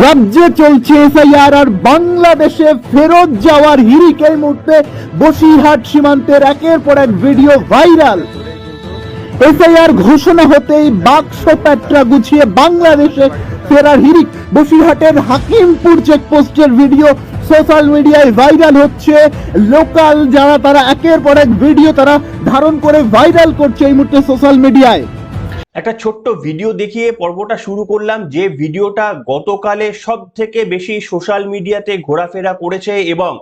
রাজ্যে চলছে এসআইআর আর বাংলাদেশে ফেরত যাওয়ার হিরিক এই মুহূর্তে বসিরহাট সীমান্তের একের পর এক ভিডিও ভাইরাল। এসআইআর ঘোষণা হতেই বাক্স প্যাট্রা গুছিয়ে বাংলাদেশে ফেরার হিরিক বসিরহাটের হাকিমপুর চেকপোস্টের ভিডিও সোশ্যাল মিডিয়ায় ভাইরাল হচ্ছে। লোকাল যারা, তারা একের পর এক ভিডিও তারা ধারণ করে ভাইরাল করছে এই মুহূর্তে সোশ্যাল মিডিয়ায়। একটা ছোট্ট ভিডিও দেখিয়ে পর্বটা শুরু করলাম, যে ভিডিওটা গতকালে সব থেকে বেশি সোশ্যাল মিডিয়াতে ঘোরাফেরা করেছে এবং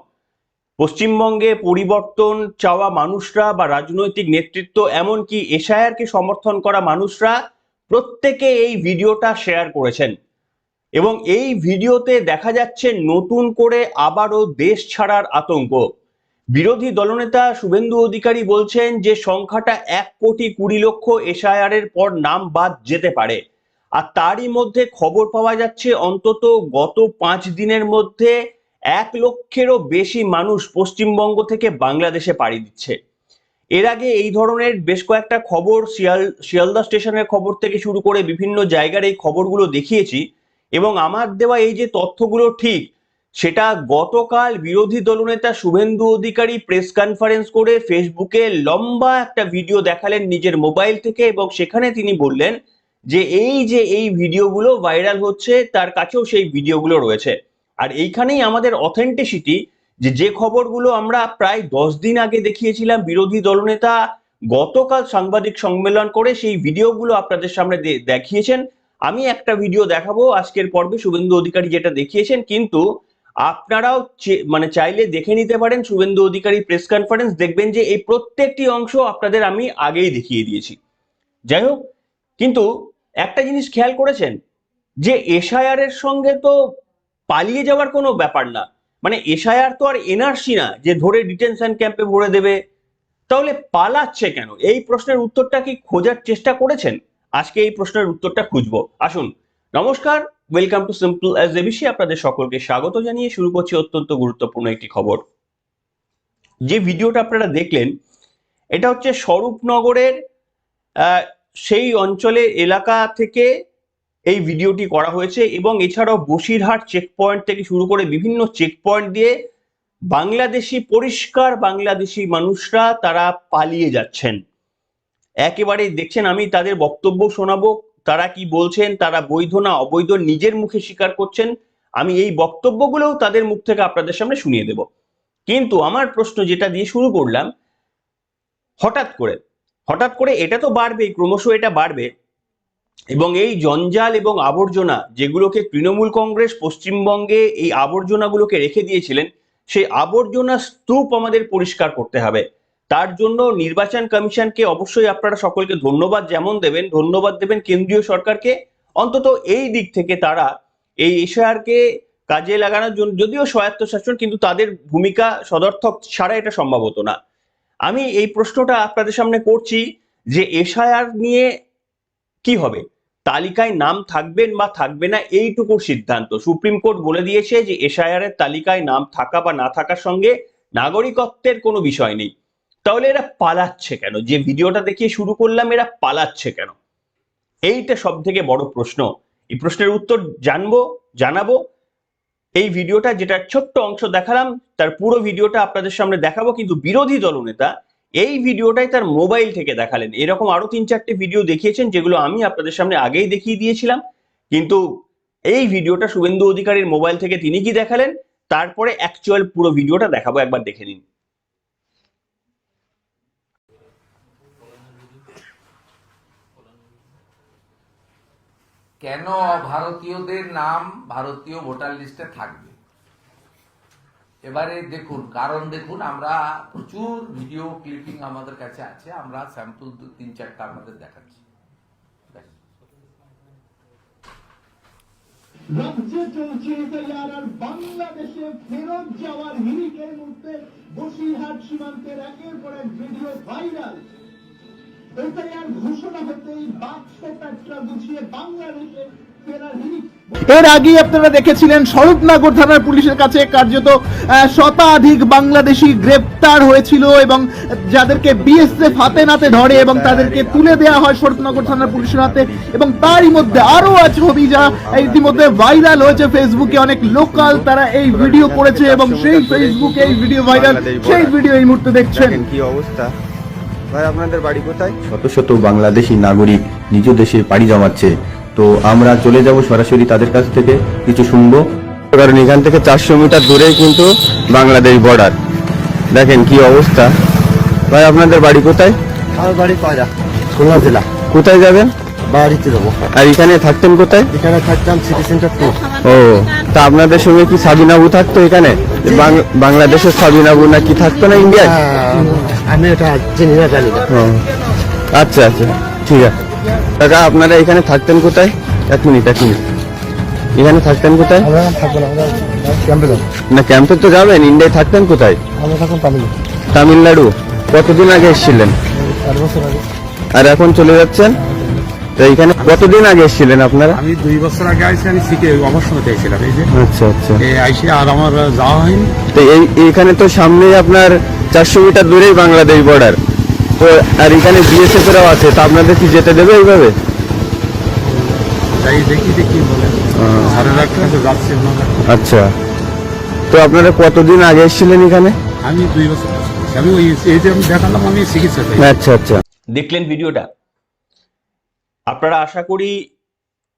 পশ্চিমবঙ্গে পরিবর্তন চাওয়া মানুষরা বা রাজনৈতিক নেতৃত্ব এমনকি এশায়ারকে সমর্থন করা মানুষরা প্রত্যেকে এই ভিডিওটা শেয়ার করেছেন। এবং এই ভিডিওতে দেখা যাচ্ছে নতুন করে আবারও দেশ ছাড়ার আতঙ্ক। বিরোধী দলনেতা শুভেন্দু অধিকারী বলছেন যে সংখ্যাটা এক কোটি কুড়ি লক্ষ এসআইআর পর নাম বাদ যেতে পারে। আর তারই মধ্যে খবর পাওয়া যাচ্ছে অন্তত গত পাঁচ দিনের মধ্যে এক লক্ষেরও বেশি মানুষ পশ্চিমবঙ্গ থেকে বাংলাদেশে পাড়ি দিচ্ছে। এর আগে এই ধরনের বেশ কয়েকটা খবর শিয়াল, শিয়ালদা স্টেশনের খবর থেকে শুরু করে বিভিন্ন জায়গার এই খবরগুলো দেখিয়েছি এবং আমার দেওয়া এই যে তথ্যগুলো ঠিক সেটা গতকাল বিরোধী দলনেতা শুভেন্দু অধিকারী প্রেস কনফারেন্স করে ফেসবুকে লম্বা একটা ভিডিও দেখালেন নিজের মোবাইল থেকে এবং সেখানে তিনি বললেন যে এই যে এই ভিডিওগুলো ভাইরাল হচ্ছে, তার কাছেও সেই ভিডিওগুলো রয়েছে। আর এইখানেই আমাদের অথেন্টিসিটি যে যে খবরগুলো আমরা প্রায় দশ দিন আগে দেখিয়েছিলাম বিরোধী দলনেতা গতকাল সাংবাদিক সম্মেলন করে সেই ভিডিওগুলো আপনাদের সামনে দেখিয়েছেন। আমি একটা ভিডিও দেখাবো আজকের পর্বে শুভেন্দু অধিকারী যেটা দেখিয়েছেন, কিন্তু আপনারাও মানে চাইলে দেখে নিতে পারেন শুভেন্দু অধিকারী প্রেস কনফারেন্স দেখবেন যে এই প্রত্যেকটি অংশ আপনাদের আমি আগেই দেখিয়ে দিয়েছি। যাই হোক, কিন্তু একটা জিনিস খেয়াল করেছেন যে এশায়ার এর সঙ্গে তো পালিয়ে যাওয়ার কোনো ব্যাপার না। মানে এসআইআর তো আর এনআরসি না, যে ধরে ডিটেনশন ক্যাম্পে ভরে দেবে। তাহলে পালাচ্ছে কেন? এই প্রশ্নের উত্তরটা কি খোঁজার চেষ্টা করেছেন? আজকে এই প্রশ্নের উত্তরটা খুঁজবো। আসুন, নমস্কার welcome to simple as ABC আপনাদের সকলকে স্বাগত জানিয়ে শুরু করছি অত্যন্ত গুরুত্বপূর্ণ একটি খবর। যে ভিডিওটা আপনারা দেখলেন, এটা হচ্ছে স্বরূপনগরের সেই অঞ্চলে এলাকা থেকে এই ভিডিওটি করা হয়েছে এবং এছাড়াও বসিরহাট চেক পয়েন্ট থেকে শুরু করে বিভিন্ন চেক পয়েন্ট দিয়ে বাংলাদেশি, পরিষ্কার বাংলাদেশি মানুষরা তারা পালিয়ে যাচ্ছেন। একেবারে দেখছেন, আমি তাদের বক্তব্য শোনাবো। তারা কি বলছেন? তারা বৈধ না অবৈধ? নিজের মুখে স্বীকার করছেন? আমি এই বক্তব্যগুলোও তাদের মুখ থেকে আপনাদের সামনে শুনিয়ে দেব। কিন্তু আমার প্রশ্ন যেটা দিয়ে শুরু করলাম, হঠাৎ করে হঠাৎ করে এটা তো বাড়বেই, ক্রমশ এটা বাড়বে। এবং এই জঞ্জাল এবং আবর্জনা যেগুলোকে তৃণমূল কংগ্রেস পশ্চিমবঙ্গে এই আবর্জনাগুলোকে রেখে দিয়েছিলেন, সেই আবর্জনা স্তূপ আমাদের পরিষ্কার করতে হবে। তার জন্য নির্বাচন কমিশনকে অবশ্যই আপনারা সকলকে ধন্যবাদ যেমন দেবেন, ধন্যবাদ দেবেন কেন্দ্রীয় সরকারকে। অন্তত এই দিক থেকে তারা এই এশিয়ারকে কাজে লাগানোর জন্য, যদিও স্বায়ত্ত শাসন কিন্তু তাদের ভূমিকা সদর্থক ছাড়া এটা সম্ভব হতো না। আমি এই প্রশ্নটা আপনাদের সামনে করছি যে এশায়ার নিয়ে কি হবে? তালিকায় নাম থাকবেন বা থাকবে না এইটুকুর সিদ্ধান্ত। সুপ্রিম কোর্ট বলে দিয়েছে যে এশায়ার এর তালিকায় নাম থাকা বা না থাকার সঙ্গে নাগরিকত্বের কোনো বিষয় নেই। তাহলে এরা পালাচ্ছে কেন? যে ভিডিওটা দেখিয়ে শুরু করলাম, এরা পালাচ্ছে কেন? এইটা সব থেকে বড় প্রশ্ন। এই প্রশ্নের উত্তর জানব, জানাব। এই ভিডিওটা যেটা ছোট্ট অংশ দেখালাম, তার পুরো ভিডিওটা আপনাদের সামনে দেখাবো, কিন্তু বিরোধী দলনেতা এই ভিডিওটাই তার মোবাইল থেকে দেখালেন। এরকম আরও তিন চারটে ভিডিও দেখিয়েছেন, যেগুলো আমি আপনাদের সামনে আগেই দেখিয়ে দিয়েছিলাম। কিন্তু এই ভিডিওটা শুভেন্দু অধিকারীর মোবাইল থেকে তিনি কি দেখালেন? তারপরে অ্যাকচুয়াল পুরো ভিডিওটা দেখাবো, একবার দেখে নিন। কেন ভারতীয়দের নাম ভারতীয় ভোটার লিস্টে থাকবে? এবারে দেখুন, কারণ দেখুন, আমরা প্রচুর ভিডিও ক্লিপিং আমাদের কাছে আছে, আমরা স্যাম্পল তিন চারটা আপনাদের দেখাচ্ছি। রাজ্যে চলছে আর বাংলাদেশে ফেরত যাওয়ার হিরিকের মধ্যে বসিরহাট সীমান্তের একের পর এক ভিডিও ভাইরাল। এসআইআর ঘোষণা হতেই বাক্স প্যাট্রা গুছিয়ে বাংলাদেশে এর আগে আপনারা দেখেছিলেন স্বরূপনগর থানার পুলিশের কাছে কার্যত শতাধিক বাংলাদেশি গ্রেপ্তার হয়েছিল এবং যাদেরকে বিএসএফ হাতে নাতে ধরে এবং তাদেরকে তুলে দেওয়া হয় স্বরূপনগর থানার পুলিশের হাতে। এবং তারই মধ্যে আরও আছে ছবি যা ইতিমধ্যে ভাইরাল হয়েছে। ফেসবুকে অনেক লোকাল তারা এই ভিডিও করেছে এবং সেই ফেসবুকে এই ভিডিও ভাইরাল সেই ভিডিও এই মুহূর্তে দেখছেন। কি অবস্থা। ভাই আপনাদের বাড়ি কোথায়? শত শত বাংলাদেশি নাগরিক নিজ দেশে পাড়ি জমাচ্ছে। তো আমরা চলে যাব সরাসরি তাদের কাছ থেকে। কিছু শুনব। কারণ এখান থেকে চারশো মিটার দূরেই কিন্তু বাংলাদেশ বর্ডার দেখেন কি অবস্থা। ভাই আপনাদের বাড়ি কোথায়? আমার বাড়ি পায়রা খুলনা জেলা। কোথায় যাবেন? বাড়িতে যাব। আর এখানে থাকতেন কোথায়? এখানে থাকতাম সিটি সেন্টার টু ও তা আপনাদের সঙ্গে কি সাবিনাবু থাকতো এখানে? বাংলাদেশের সাবিনাবু না কি থাকতো না ইন্ডিয়ায় আমি এটা চিনি না জানি না। আচ্ছা আচ্ছা ঠিক আছে। কাকা আপনারা এখানে থাকতেন কোথায়? এক মিনিট এক মিনিট। এখানে থাকতেন কোথায়? না ক্যাম্পে তো যাবেন ইন্ডিয়ায় থাকতেন কোথায়? তামিলনাড়ু। কতদিন আগে এসেছিলেন? আর এখন চলে যাচ্ছেন? তো এখানে কতদিন আগে এসেছিলেন আপনারা? আমি দুই বছর আগে আইসি আমি শিখে অবসরতে এসেছিলাম এই যে। আচ্ছা আচ্ছা। এই আইসি আর আমার যাওয়া হয়নি। তো এই এইখানে তো সামনেই আপনার চারশো মিটার দূরেই বাংলাদেশ বর্ডার তো আর এখানে বিএসএফ এরাও আছে তা আপনাদের কি যেতে দেবে এইভাবে? তাই দেখি দেখি বলে। সাড়ে যাচ্ছে আচ্ছা। তো আপনারা কতদিন আগে এসেছিলেন এখানে? আমি দুই বছর আমি ওই এই যে আমি দেখালাম আমি চাই। আচ্ছা আচ্ছা। দেখলেন ভিডিওটা? আপনারা আশা করি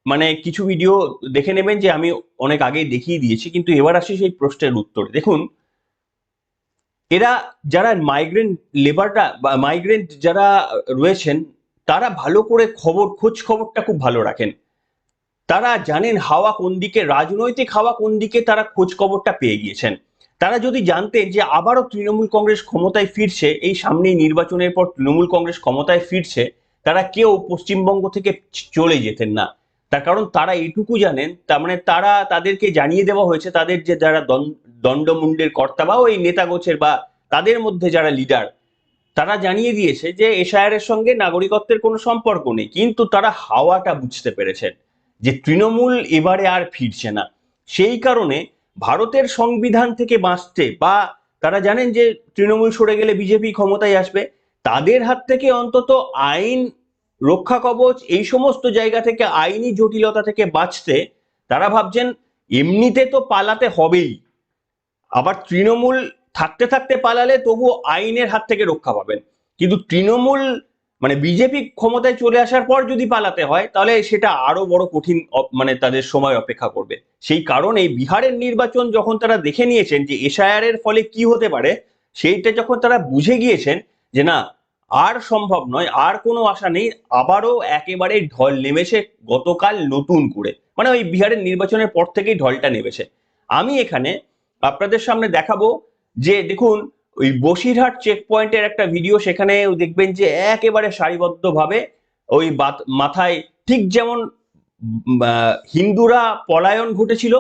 মানে কিছু ভিডিও দেখে নেবেন যে আমি অনেক আগেই দেখিয়ে দিয়েছি, কিন্তু এবার আসি সেই প্রশ্নের উত্তর। দেখুন, এরা যারা মাইগ্রেন্ট লেবাররা বা মাইগ্রেন্ট যারা রয়েছেন, তারা ভালো করে খবর, খোঁজ খবরটা খুব ভালো রাখেন। তারা জানেন হাওয়া কোন দিকে, রাজনৈতিক হাওয়া কোন দিকে তারা খোঁজ খবরটা পেয়ে গিয়েছেন। তারা যদি জানতেন যে আবারও তৃণমূল কংগ্রেস ক্ষমতায় ফিরছে, এই সামনেই নির্বাচনের পর তৃণমূল কংগ্রেস ক্ষমতায় ফিরছে তারা কেউ পশ্চিমবঙ্গ থেকে চলে যেতেন না। তার কারণ তারা এইটুকু জানেন, তার মানে তারা তাদেরকে জানিয়ে দেওয়া হয়েছে, তাদের যে যারা দণ্ডমুণ্ডের কর্তা বা ওই নেতা গোছের বা তাদের মধ্যে যারা লিডার তারা জানিয়ে দিয়েছে যে এশায়ার এর সঙ্গে নাগরিকত্বের কোনো সম্পর্ক নেই। কিন্তু তারা হাওয়াটা বুঝতে পেরেছেন যে তৃণমূল এবারে আর ফিরছে না। সেই কারণে ভারতের সংবিধান থেকে বাঁচতে বা তারা জানেন যে তৃণমূল সরে গেলে বিজেপি ক্ষমতায় আসবে তাদের হাত থেকে অন্তত আইন রক্ষা কবচ, এই সমস্ত জায়গা থেকে, আইনি জটিলতা থেকে বাঁচতে তারা ভাবছেন এমনিতে তো পালাতে হবেই। আবার তৃণমূল থাকতে থাকতে পালালে তবু আইনের হাত থেকে রক্ষা পাবেন। কিন্তু তৃণমূল মানে বিজেপি ক্ষমতায় চলে আসার পর যদি পালাতে হয়, তাহলে সেটা আরও বড় কঠিন মানে তাদের সময় অপেক্ষা করবে। সেই কারণে বিহারের নির্বাচন যখন তারা দেখে নিয়েছেন যে এশায়ার এর ফলে কি হতে পারে, সেইটা যখন তারা বুঝে গিয়েছেন যে না, আর সম্ভব নয়, আর কোনো আশা নেই, আবারও একেবারে ঢল নেমেছে গতকাল নতুন করে। মানে ওই বিহারের নির্বাচনের পর থেকেই ঢলটা নেমেছে। আমি এখানে আপনাদের সামনে দেখাবো যে, দেখুন, ওই বসিরহাট চেক পয়েন্টের একটা ভিডিও সেখানে দেখবেন যে একেবারে সারিবদ্ধভাবে ওই মাথায় ঠিক যেমন হিন্দুরা পলায়ন ঘটেছিল।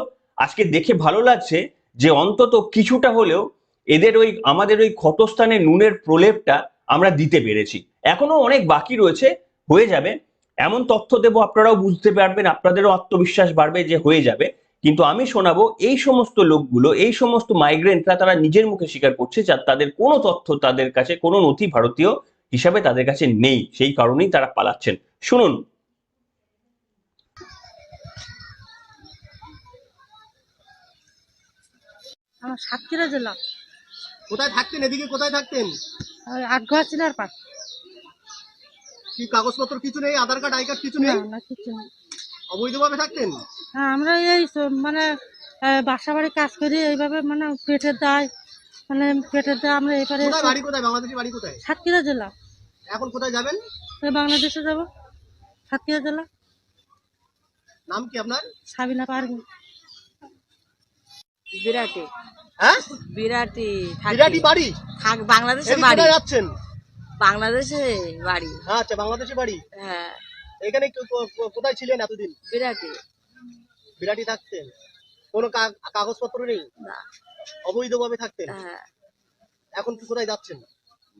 আজকে দেখে ভালো লাগছে যে অন্তত কিছুটা হলেও এদের ওই, আমাদের ওই ক্ষতস্থানে নুনের প্রলেপটা আমরা দিতে পেরেছি। এখনও অনেক বাকি রয়েছে, হয়ে যাবে। এমন তথ্য দেবো, আপনারাও বুঝতে পারবেন, আপনাদেরও আত্মবিশ্বাস বাড়বে যে হয়ে যাবে। কিন্তু আমি শোনাবো, এই সমস্ত লোকগুলো, এই সমস্ত মাইগ্রেন্টরা তারা নিজের মুখে স্বীকার করছে যা তাদের কোনো তথ্য তাদের কাছে, কোনো নথি ভারতীয় হিসাবে তাদের কাছে নেই। সেই কারণেই তারা পালাচ্ছেন। শুনুন। আমার সাতক্ষীরা জেলা। কোথায় থাকতেন? এদিকে কোথায় থাকতেন? আটঘর চিনার পাশ কি কাগজপত্র কিছু নেই? আধার কার্ড আই কার্ড কিছু নেই? না কিছু না অবৈধভাবে থাকতেন? হ্যাঁ আমরা এই মানে বাসা বাড়ি কাজ করি এইভাবে মানে পেটের দায় মানে পেটের দায় আমরা এবারে কোথায় বাড়ি কোথায়? বাংলাদেশের বাড়ি কোথায়? সাতক্ষীরা জেলা। এখন কোথায় যাবেন? বাংলাদেশে যাব। সাতক্ষীরা জেলা। নাম কি আপনার? সাবিনা পারবি বিরাটি। হ্যাঁ? বিরাটি বিরাটি বাড়ি? থাক বাংলাদেশে বাড়ি। যাচ্ছেন? বাংলাদেশে বাড়ি। আচ্ছা বাংলাদেশে বাড়ি? হ্যাঁ। এখানে কোথায় ছিলেন এতদিন? বিরাটি। বিরাটি থাকতেন? কোনো কাগজপত্র নেই? না। অবৈধভাবে থাকতেন? হ্যাঁ। এখন কি কোথায় যাচ্ছেন?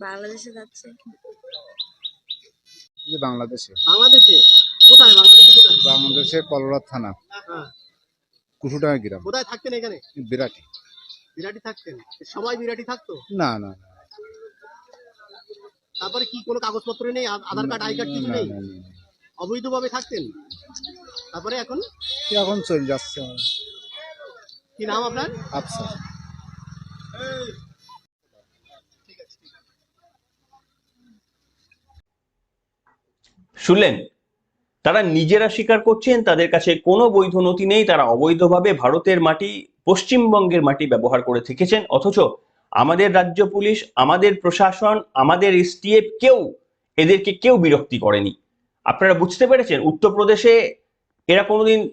বাংলাদেশে যাচ্ছে। বাংলাদেশে। বাংলাদেশে? কোথায়? বাংলাদেশে কোথায়? বাংলাদেশের কলরা থানা। হ্যাঁ। কুসুডাঙ্গা গ্রাম। কোথায় থাকতেন এখানে? বিরাটি। বিরাটি থাকতেন? সবাই বিরাটি থাকতো? না না না, তারপরে কি কোনো কাগজপত্র নেই? আধার কার্ড আই কার্ড কিছু নেই। অবৈধভাবে থাকতেন? তারপরে এখন? এখন চলে যাচ্ছে কি নাম আপনার? আফসা শুনলেন? তারা নিজেরা স্বীকার করছেন তাদের কাছে কোনো বৈধ নথি নেই তারা অবৈধভাবে ভারতের মাটি পশ্চিমবঙ্গের মাটি ব্যবহার করে থেকেছেন, অথচ আমাদের রাজ্য পুলিশ, আমাদের প্রশাসন, আমাদের এসটিএফ কেউ এদেরকে কেউ বিরক্তি করেনি। আপনারা বুঝতে পেরেছেন, উত্তরপ্রদেশে এরা কোনোদিন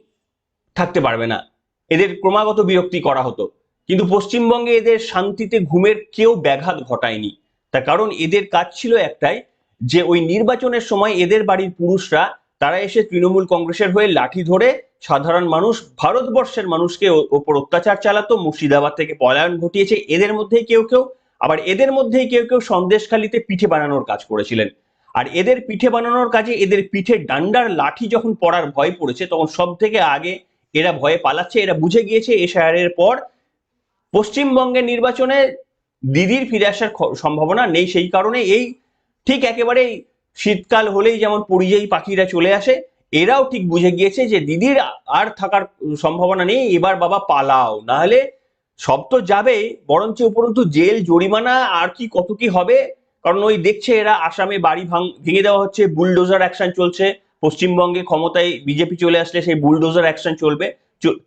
থাকতে পারবে না। এদের ক্রমাগত বিরক্তি করা হতো। কিন্তু পশ্চিমবঙ্গে এদের শান্তিতে ঘুমের কেউ ব্যাঘাত ঘটায়নি। তার কারণ এদের কাজ ছিল একটাই, যে ওই নির্বাচনের সময় এদের বাড়ির পুরুষরা, তারা এসে তৃণমূল কংগ্রেসের হয়ে লাঠি ধরে সাধারণ মানুষ, ভারতবর্ষের মানুষকে ওপর অত্যাচার চালাতো, মুর্শিদাবাদ থেকে পলায়ন ঘটিয়েছে, এদের মধ্যেই কেউ কেউ, আবার এদের মধ্যেই কেউ কেউ সন্দেশখালিতে পিঠে বানানোর কাজ করেছিলেন। আর এদের পিঠে বানানোর কাজে এদের পিঠে ডান্ডার লাঠি যখন পড়ার ভয় পড়েছে, তখন সব থেকে আগে এরা ভয়ে পালাচ্ছে, এরা বুঝে গিয়েছে এশায়ারের পর পশ্চিমবঙ্গের নির্বাচনে দিদির ফিরে আসার সম্ভাবনা নেই সেই কারণে এই ঠিক একেবারেই শীতকাল হলেই যেমন পরিযায়ী পাখিরা চলে আসে এরাও ঠিক বুঝে গিয়েছে যে দিদির আর থাকার সম্ভাবনা নেই, এবার বাবা পালাও। নাহলে সব তো যাবে, বরঞ্চ উপরন্তু জেল, জরিমানা, আর কি কত কি হবে? কারণ ওই দেখছে এরা আসামে বাড়ি ভাঙ, ভেঙে দেওয়া হচ্ছে, বুলডোজার অ্যাকশন চলছে। পশ্চিমবঙ্গে ক্ষমতায় বিজেপি চলে আসলে সেই বুলডোজার অ্যাকশন চলবে।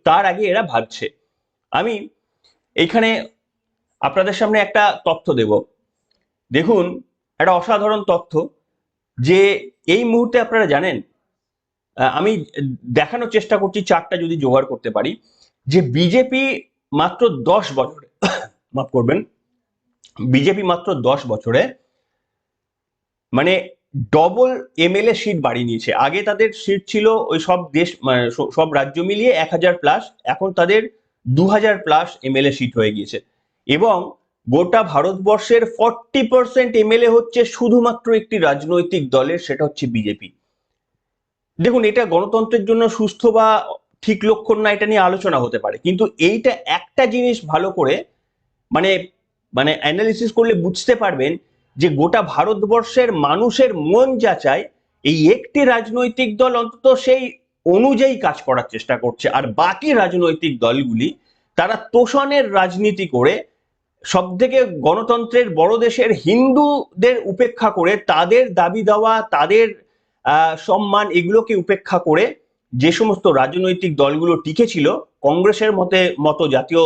তার আগে এরা ভাবছে আমি এইখানে আপনাদের সামনে একটা তথ্য দেব। দেখুন, একটা অসাধারণ তথ্য যে এই মুহূর্তে আপনারা জানেন আমি দেখানোর চেষ্টা করছি চারটা যদি জোগাড় করতে পারি, যে বিজেপি মাত্র দশ বছরে, মাফ করবেন, বিজেপি মাত্র দশ বছরে মানে ডবল এমএলএ সিট বাড়িয়ে নিয়েছে। আগে তাদের সিট ছিল ওই সব দেশ মানে সব রাজ্য মিলিয়ে এক হাজার প্লাস এখন তাদের দু হাজার প্লাস এমএলএ সিট হয়ে গিয়েছে। এবং গোটা ভারতবর্ষের ফর্টি পার্সেন্ট এমএলএ হচ্ছে শুধুমাত্র একটি রাজনৈতিক দলের, সেটা হচ্ছে বিজেপি। দেখুন, এটা গণতন্ত্রের জন্য সুস্থ বা ঠিক লক্ষণ না, এটা নিয়ে আলোচনা হতে পারে। কিন্তু এইটা একটা জিনিস ভালো করে মানে মানে অ্যানালিসিস করলে বুঝতে পারবেন যে গোটা ভারতবর্ষের মানুষের মন যা চায়, এই একটি রাজনৈতিক দল অন্তত সেই অনুযায়ী কাজ করার চেষ্টা করছে। আর বাকি রাজনৈতিক দলগুলি, তারা তোষণের রাজনীতি করে সব থেকে গণতন্ত্রের বড় দেশের হিন্দুদের উপেক্ষা করে, তাদের দাবি দেওয়া, তাদের সম্মান এগুলোকে উপেক্ষা করে যে সমস্ত রাজনৈতিক দলগুলো টিকে ছিল কংগ্রেসের মতে, মতো জাতীয়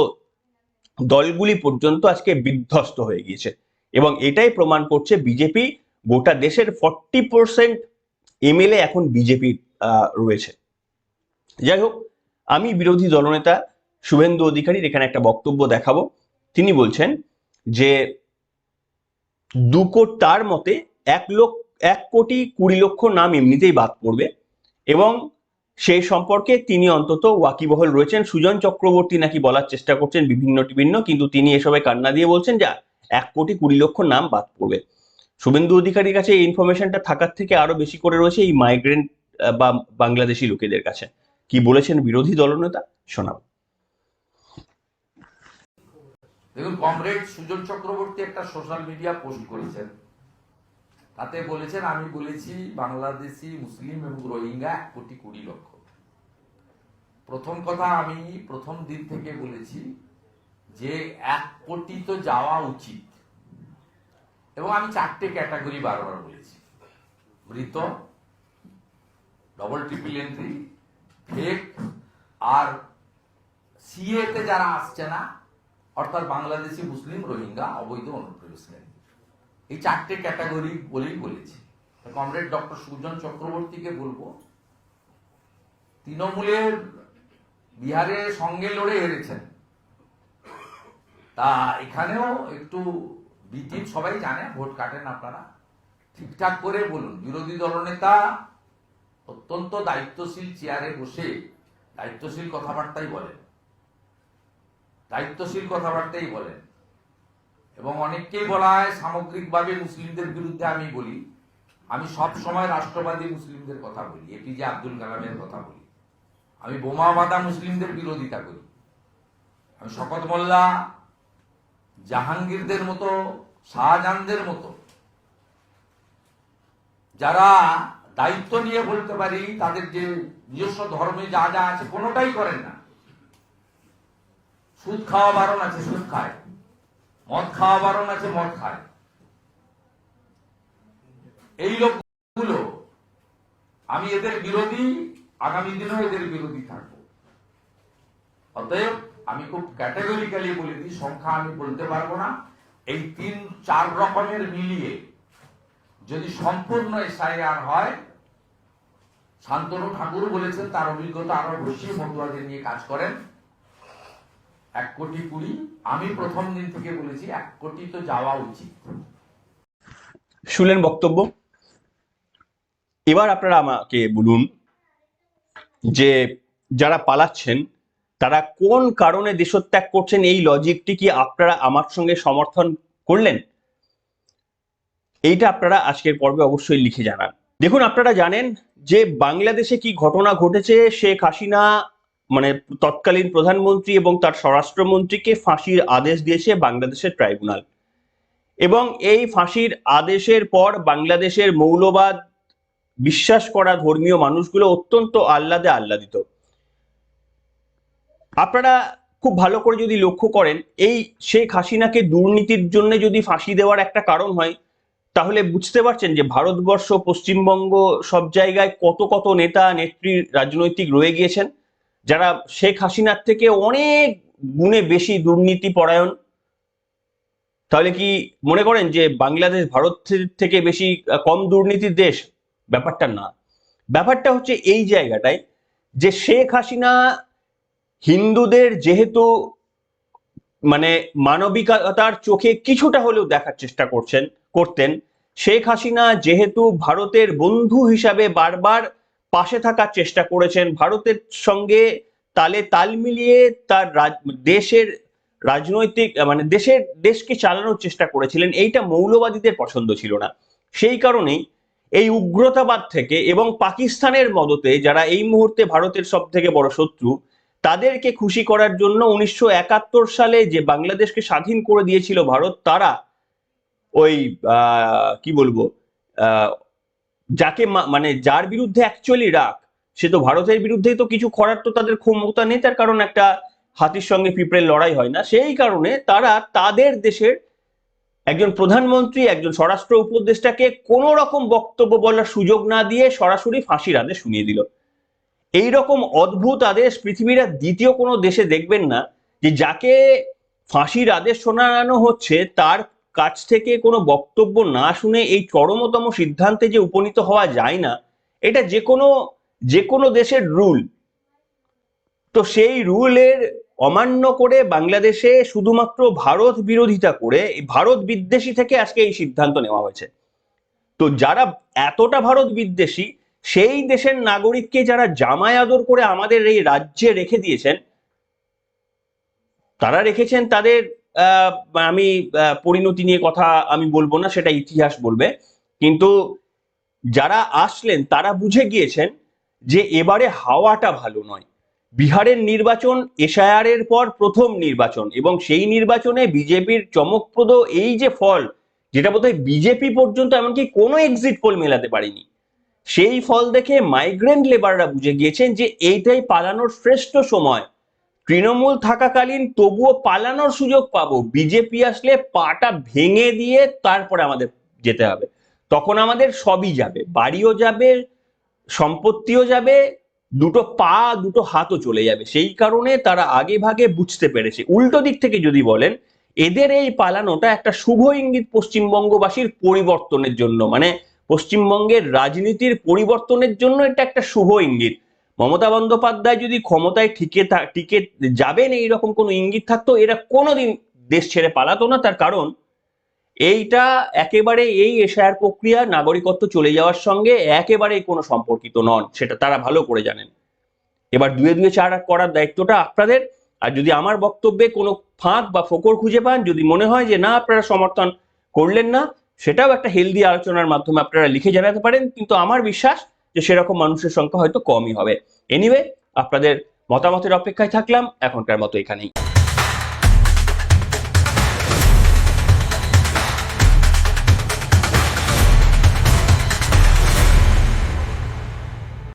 দলগুলি পর্যন্ত আজকে বিধ্বস্ত হয়ে গিয়েছে। এবং এটাই প্রমাণ করছে বিজেপি, গোটা দেশের ফর্টি পার্সেন্ট এমএলএ এখন বিজেপি রয়েছে। যাই হোক, আমি বিরোধী দলনেতা শুভেন্দু অধিকারীর এখানে একটা বক্তব্য দেখাবো। তিনি বলছেন যে দু তার মতে এক লোক এক কোটি কুড়ি লক্ষ নাম এমনিতেই বাদ পড়বে এবং সেই সম্পর্কে তিনি অন্তত ওয়াকিবহল রয়েছেন। সুজন চক্রবর্তী নাকি বলার চেষ্টা করছেন বিভিন্ন বিভিন্ন কিন্তু তিনি এসবে কান্না দিয়ে বলছেন যা এক কোটি কুড়ি লক্ষ নাম বাদ পড়বে। শুভেন্দু অধিকারীর কাছে এই ইনফরমেশনটা থাকার থেকে আরও বেশি করে রয়েছে এই মাইগ্রেন্ট বা বাংলাদেশি লোকেদের কাছে। কি বলেছেন বিরোধী দলনেতা? শোনাব। দেখুন কমরেড সুজন চক্রবর্তী একটা সোশ্যাল মিডিয়া পোস্ট করেছেন। তাতে বলেছেন, আমি বলেছি বাংলাদেশি, মুসলিম এবং রোহিঙ্গা এক কোটি কুড়ি লক্ষ। প্রথম কথা আমি প্রথম দিন থেকে বলেছি যে এক কোটি তো যাওয়া উচিত। এবং আমি চারটে ক্যাটাগরি বারবার বলেছি। মৃত ডবল ট্রিপল এন্ট্রি ফেক আর সিএতে যারা আসছে না, অর্থাৎ বাংলাদেশি, মুসলিম, রোহিঙ্গা, অবৈধ, অনুপ্রবেশকারী। এই চারটে ক্যাটাগরি বলেই বলেছি। কমরেড ডক্টর সুজন চক্রবর্তীকে বলব তৃণমূলের বিহারে সঙ্গে লড়ে হেরেছেন। তা এখানেও একটু বিটিম সবাই জানে, ভোট কাটেন আপনারা। ঠিকঠাক করে বলুন, বিরোধী দলনেতা অত্যন্ত দায়িত্বশীল চেয়ারে বসে দায়িত্বশীল কথাবার্তাই বলেন। দায়িত্বশীল কথাবার্তাই বলেন। এবং অনেককেই বলা হয় সামগ্রিকভাবে মুসলিমদের বিরুদ্ধে আমি বলি। আমি সব সময় রাষ্ট্রবাদী মুসলিমদের কথা বলি, এপিজে আব্দুল কালামের কথা বলি। আমি বোমা বাঁধা মুসলিমদের বিরোধিতা করি। আমি শকত মোল্লা, জাহাঙ্গীরদের মতো, শাহজাহানদের মতো। যারা দায়িত্ব নিয়ে বলতে পারি, তাদের যে নিজস্ব ধর্মে যা যা আছে কোনোটাই করেন না। সুদ খাওয়া বারণ আছে, সুদ খায়। মদ খাওয়া বারণ আছে, মদ খায়। এই লোকগুলো, আমি এদের বিরোধী, আগামী দিনেও এদের বিরোধী থাকব। অতএব আমি খুব ক্যাটাগরিক্যালি বলে দিই, সংখ্যা আমি বলতে পারব না। এই তিন, চার রকমের মিলিয়ে যদি সম্পূর্ণ এসআইআর হয়, শান্তনু ঠাকুর বলেছেন, তার অভিজ্ঞতা আরও বেশি মতুয়াদের নিয়ে কাজ করেন। এক কোটি কুড়ি। আমি প্রথম দিন থেকে বলেছি, এক কোটি তো যাওয়া উচিত। শুনলেন বক্তব্য? এবার আপনারা আমাকে বলুন যে, যারা পালাচ্ছেন, তারা কোন কারণে দেশত্যাগ করছেন? এই লজিকটি কি আপনারা আমার সঙ্গে সমর্থন করলেন? এইটা আপনারা আজকের পর্বে অবশ্যই লিখে জানান। দেখুন, আপনারা জানেন যে বাংলাদেশে কি ঘটনা ঘটেছে? শেখ হাসিনা মানে তৎকালীন প্রধানমন্ত্রী এবং তার স্বরাষ্ট্রমন্ত্রীকে ফাঁসির আদেশ দিয়েছে বাংলাদেশের ট্রাইব্যুনাল। এবং এই ফাঁসির আদেশের পর বাংলাদেশের মৌলবাদ বিশ্বাস করা ধর্মীয় মানুষগুলো অত্যন্ত আহ্লাদে আহ্লাদিত। আপনারা খুব ভালো করে যদি লক্ষ্য করেন, এই শেখ হাসিনাকে দুর্নীতির জন্য যদি ফাঁসি দেওয়ার একটা কারণ হয়, তাহলে বুঝতে পারছেন যে ভারতবর্ষ, পশ্চিমবঙ্গ সব জায়গায় কত কত নেতা, নেত্রী, রাজনৈতিক রয়ে গিয়েছেন। যারা শেখ হাসিনার থেকে অনেক গুণে বেশি দুর্নীতি পরায়ণ তাহলে কি মনে করেন যে বাংলাদেশ ভারত থেকে বেশি কম দুর্নীতির দেশ? ব্যাপারটা না। ব্যাপারটা হচ্ছে এই জায়গাটায় যে শেখ হাসিনা হিন্দুদের যেহেতু মানে মানবিকতার চোখে কিছুটা হলেও দেখার চেষ্টা করছেন, করতেন, শেখ হাসিনা যেহেতু ভারতের বন্ধু হিসাবে বারবার পাশে থাকার চেষ্টা করেছেন। ভারতের সঙ্গে তালে তাল মিলিয়ে তার দেশের রাজনৈতিক মানে দেশের, দেশকে চালানোর চেষ্টা করেছিলেন। এইটা মৌলবাদীদের পছন্দ ছিল না। সেই কারণেই এই উগ্রতাবাদ থেকে এবং পাকিস্তানের মদতে যারা এই মুহূর্তে ভারতের সব থেকে বড় শত্রু, তাদেরকে খুশি করার জন্য উনিশশো একাত্তর সালে যে বাংলাদেশকে স্বাধীন করে দিয়েছিল ভারত, তারা ওই কি বলব যাকে মানে যার বিরুদ্ধে অ্যাকচুয়ালি রাগ, সে তো ভারতের বিরুদ্ধেই তো কিছু করার তো তাদের ক্ষমতা নেই, তার কারণ একটা হাতির সঙ্গে পিঁপড়ের লড়াই হয় না। সেই কারণে তারা তাদের দেশের একজন প্রধানমন্ত্রী, একজন স্বরাষ্ট্র উপদেষ্টাকে কোনো রকম বক্তব্য বলার সুযোগ না দিয়ে সরাসরি ফাঁসির আদেশ শুনিয়ে দিল। এই রকম অদ্ভুত আদেশ পৃথিবীর দ্বিতীয় কোনো দেশে দেখবেন না, যে যাকে ফাঁসির আদেশ শোনানো হচ্ছে, তার কাছ থেকে কোনো বক্তব্য না শুনে এই চরমতম সিদ্ধান্তে যে উপনীত হওয়া যায় না, এটা যে কোনো যে কোনো দেশের রুল। তো সেই রুলের অমান্য করে বাংলাদেশে শুধুমাত্র ভারত বিরোধিতা করে, ভারত বিদ্বেষী থেকে আজকে এই সিদ্ধান্ত নেওয়া হয়েছে। তো যারা এতটা ভারত বিদ্বেষী, সেই দেশের নাগরিককে যারা জামায় আদর করে আমাদের এই রাজ্যে রেখে দিয়েছেন, তারা রেখেছেন তাদের আমি পরিণতি নিয়ে কথা আমি বলব না, সেটা ইতিহাস বলবে। কিন্তু যারা আসলেন, তারা বুঝে গিয়েছেন যে এবারে হাওয়াটা ভালো নয়। বিহারের নির্বাচন এশায়ার এর পর প্রথম নির্বাচন এবং সেই নির্বাচনে বিজেপির চমকপ্রদ এই যে ফল, যেটা বোধহয় বিজেপি পর্যন্ত এমনকি কোনো এক্সিট পোল মেলাতে পারেনি, সেই ফল দেখে মাইগ্রেন্ট লেবাররা বুঝে গিয়েছেন যে এইটাই পালানোর শ্রেষ্ঠ সময়। তৃণমূল থাকাকালীন তবুও পালানোর সুযোগ পাবো। বিজেপি আসলে পাটা ভেঙে দিয়ে তারপরে আমাদের যেতে হবে। তখন আমাদের সবই যাবে। বাড়িও যাবে, সম্পত্তিও যাবে, দুটো পা, দুটো হাতও চলে যাবে। সেই কারণে তারা আগে ভাগে বুঝতে পেরেছে। উল্টো দিক থেকে যদি বলেন, এদের এই পালানোটা একটা শুভ ইঙ্গিত পশ্চিমবঙ্গবাসীর পরিবর্তনের জন্য। মানে পশ্চিমবঙ্গের রাজনীতির পরিবর্তনের জন্য এটা একটা শুভ ইঙ্গিত। মমতা বন্দ্যোপাধ্যায় যদি ক্ষমতায় ঠিকে টিকে যাবেন এইরকম কোনো ইঙ্গিত থাকতো, এরা কোনোদিন দেশ ছেড়ে পালাতো না। তার কারণ, এইটা একেবারে এই এশায়ার প্রক্রিয়া নাগরিকত্ব চলে যাওয়ার সঙ্গে একেবারেই কোনো সম্পর্কিত নন, সেটা তারা ভালো করে জানেন। এবার দুয়ে দুয়ে চার করার দায়িত্বটা আপনাদের। আর যদি আমার বক্তব্যে কোনো ফাঁক বা ফোকর খুঁজে পান, যদি মনে হয় যে না, আপনারা সমর্থন করলেন না, সেটাও একটা হেলদি আলোচনার মাধ্যমে আপনারা লিখে জানাতে পারেন। কিন্তু আমার বিশ্বাস যে সেরকম মানুষের সংখ্যা হয়তো কমই হবে। এনিওয়ে আপনাদের মতামতের অপেক্ষায় থাকলাম। এখনকার মতো এখানেই।